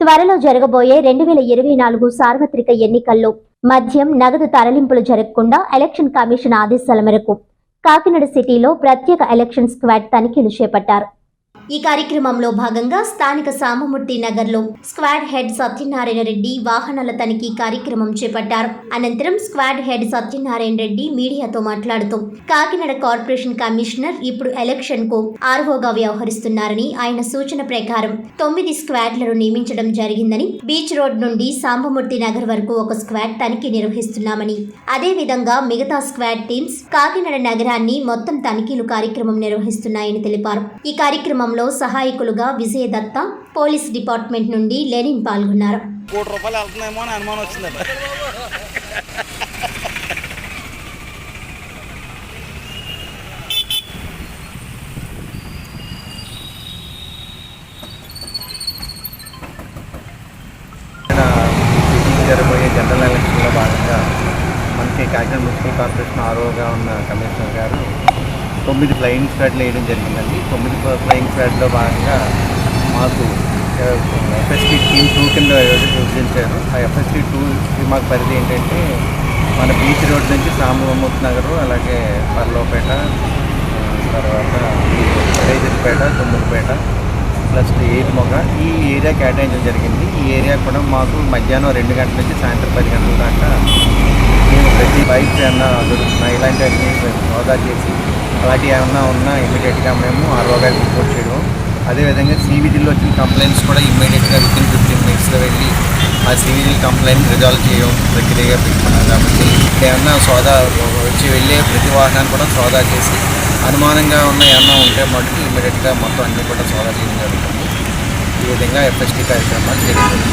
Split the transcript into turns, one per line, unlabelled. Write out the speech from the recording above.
త్వరలో జరగబోయే రెండు వేల ఇరవై నాలుగు సార్వత్రిక ఎన్నికల్లో మద్యం నగదు తరలింపులు జరగకుండా ఎలక్షన్ కమిషన్ ఆదేశాల మేరకు కాకినాడ సిటీలో ప్రత్యేక ఎలక్షన్ స్క్వాడ్ తనిఖీలు చేపట్టారు. ఈ కార్యక్రమంలో భాగంగా స్థానిక సామమూర్తి నగర్లో స్క్వాడ్ హెడ్ సత్యనారాయణ రెడ్డి వాహనాల తనిఖీ కార్యక్రమం చేపట్టారు. అనంతరం స్క్వాడ్ హెడ్ సత్యనారాయణ రెడ్డి మీడియాతో మాట్లాడుతూ కాకినాడ కార్పొరేషన్ కమిషనర్ ఇప్పుడు ఎలక్షన్కు ఆర్వోగా వ్యవహరిస్తున్నారని ఆయన సూచన ప్రకారం తొమ్మిది స్క్వాడ్లను నియమించడం జరిగిందని బీచ్ రోడ్ నుండి సాంబమూర్తి నగర్ వరకు ఒక స్క్వాడ్ తనిఖీ నిర్వహిస్తున్నామని అదే విధంగా మిగతా స్క్వాడ్ టీమ్స్ కాకినాడ నగరాన్ని మొత్తం తనిఖీలు కార్యక్రమం నిర్వహిస్తున్నాయని తెలిపారు. ఈ కార్యక్రమంలో సహాయకులుగా విజయ దత్త పోలీస్ డిపార్ట్మెంట్ నుండి లెనిన్ పాల్గొన్నారు.
కోటి రూపాయలు వెళ్తుందేమో అని అనుమానం వచ్చిందట.
జరగబోయే జనరల్ ఎలక్షన్లో భాగంగా మనకి కాకినాడ మున్సిపల్ కార్పొరేషన్ ఆర్ఓగా ఉన్న కమిషనర్ గారు తొమ్మిది ఫ్లయింగ్ స్క్వాడ్లు వేయడం జరిగిందండి. తొమ్మిది ఫ్లయింగ్ స్క్వాడ్లో భాగంగా మాకు ఎఫ్ఎస్టీ టీమ్ టూ కింద విభజించారు. ఆ ఎఫ్ఎస్టీ టూ మాకు పరిధి ఏంటంటే మన బీచ్ రోడ్ నుంచి సామూర్తి నగరు అలాగే పర్లోపేట తర్వాత రేజర్పేట తుమ్మలపేట ప్లస్ ఎయిట్ మొగ ఈ ఏరియా కేటాయించడం జరిగింది. ఈ ఏరియా కూడా మాకు మధ్యాహ్నం రెండు గంటల నుంచి సాయంత్రం పది గంటల దాకా మేము ప్రతి బైక్స్ ఏమన్నా దొరుకుతున్నాయి. ఇలాంటివన్నీ మేము హోదా చేసి అలాంటివి ఏమన్నా ఉన్నా ఇమీడియట్గా మేము ఆర్ఓ గారికి రిపోర్ట్ చేయడం అదేవిధంగా సివిజిల్లో వచ్చిన కంప్లైంట్స్ కూడా ఇమ్మీడియట్గా విత్ ఇన్ ఫిఫ్టీన్ మినిట్స్లో వెళ్ళి ఆ సివిజిల్ కంప్లైంట్ రిజాల్వ్ చేయడం ప్రక్రియగా పెట్టుకున్నాం కాబట్టి ఏమన్నా సోదా వచ్చి వెళ్ళే ప్రతి వాహనాన్ని కూడా సోదా చేసి అనుమానంగా ఉన్న ఏమన్నా ఉంటే మటుకు ఇమీడియట్గా మొత్తం అన్ని కూడా సోదా చేయడం జరుగుతుంది. ఈ విధంగా ఎఫ్ఎస్టీ కార్యక్రమాలు జరిగింది జరుగుతుంది